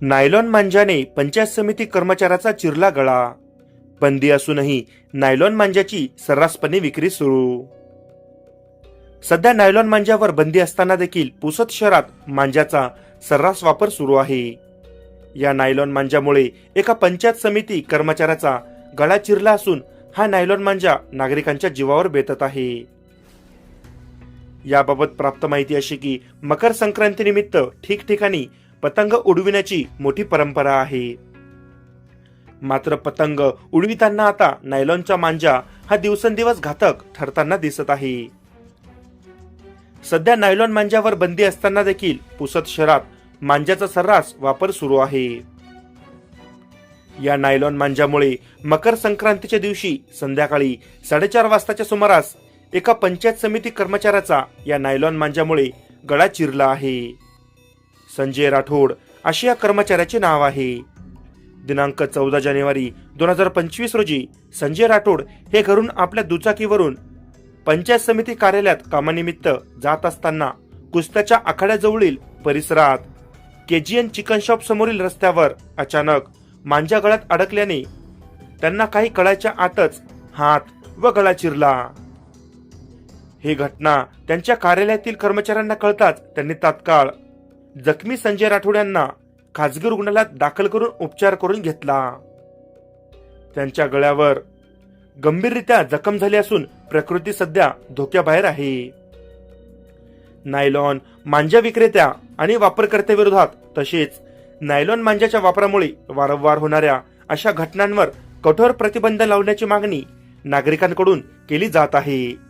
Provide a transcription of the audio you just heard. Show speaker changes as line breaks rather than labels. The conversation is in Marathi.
नायलॉन मांजाने पंचायत समिती कर्मचाऱ्याचा चिरला गळा. बंदी असूनही नायलॉन मांजाची सर्रासपणे विक्री सुरू. सध्या नायलॉन मांजावर बंदी असताना देखील पुसद शहरात मांजाचा सर्रास वापर सुरू आहे. या नायलॉन मांजामुळे एका पंचायत समिती कर्मचाऱ्याचा गळा चिरला असून हा नायलॉन मांजा नागरिकांच्या जीवावर बेतत आहे. याबाबत प्राप्त माहिती अशी की मकर संक्रांतीनिमित्त ठिकठिकाणी पतंग उडविण्याची मोठी परंपरा आहे. मात्र पतंग उडविताना आता नायलॉनचा मांजा हा दिवसेंदिवस घातक ठरताना दिसत आहे. सध्या नायलॉन मांजावर बंदी असताना देखील पुसद शहरात मांजाचा सर्रास वापर सुरू आहे. या नायलॉन मांजामुळे मकर संक्रांतीच्या दिवशी संध्याकाळी साडेचार वाजताच्या सुमारास एका पंचायत समिती कर्मचाऱ्याचा या नायलॉन मांजामुळे गळा चिरला आहे. संजय राठोड अशी या कर्मचाऱ्याचे नाव आहे. दिनांक चौदा जानेवारी दोन हजार पंचवीस रोजी संजय राठोड हे घरून आपल्या दुचाकीवरून पंचायत समिती कार्यालयात कामानिमित्त जात असताना कुस्त्याच्या आखाड्याजवळील परिसरात केजीएन चिकन शॉप समोरील रस्त्यावर अचानक मांजा गळ्यात अडकल्याने त्यांना काही कळाच्या आतच हात व गळा चिरला. ही घटना त्यांच्या कार्यालयातील कर्मचाऱ्यांना कळताच त्यांनी तात्काळ जखमी संजय राठोड यांना खाजगी रुग्णालयात दाखल करून उपचार करून घेतला. त्यांच्या गळ्यावर गंभीररित्या जखम झाली असून प्रकृती सध्या धोक्याबाहेर आहे. नायलॉन मांजा विक्रेत्या आणि वापरकर्त्याविरोधात तसेच नायलॉन मांजाच्या वापरामुळे वारंवार होणाऱ्या अशा घटनांवर कठोर प्रतिबंध लावण्याची मागणी नागरिकांकडून केली जात आहे.